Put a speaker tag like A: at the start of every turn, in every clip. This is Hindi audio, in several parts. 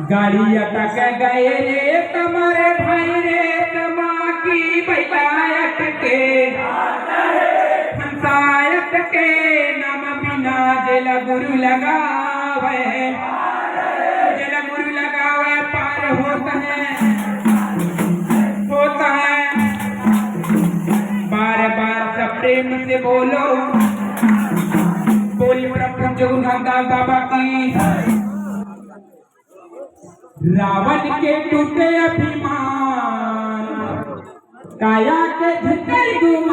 A: गाड़ी अटक गए रे तुम्हारे भाई रे हंसायत के नम बिना जल गुरु लगावे। जल गुरु लगावे पार होता है होता है। बार बार सब प्रेम से बोलो। बोली प्रभु जगन्नाथ बाबा की। रावण के टूटे अभिमान। काया के झकर गुमान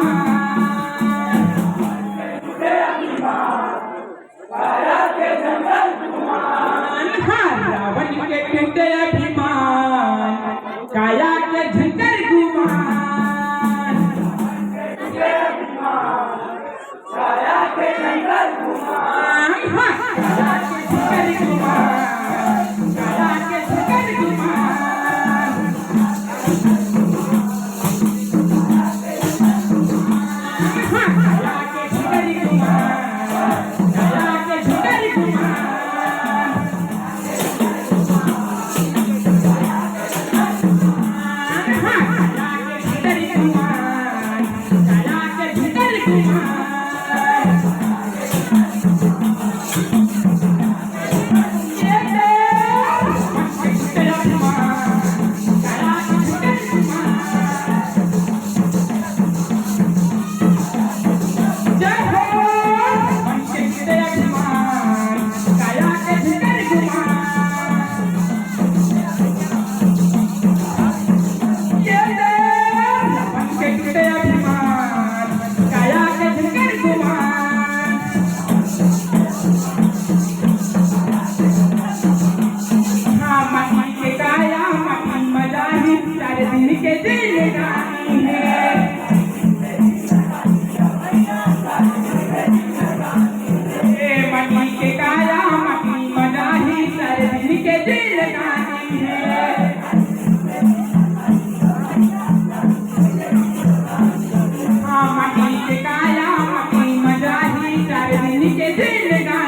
A: मज़ा ही चार दिन के दिन गाना।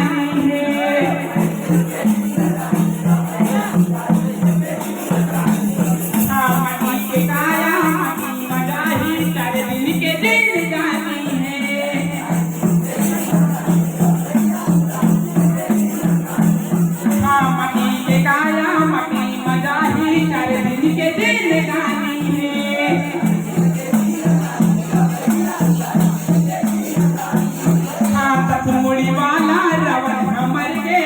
A: मुड़ी वाला रवन हमर के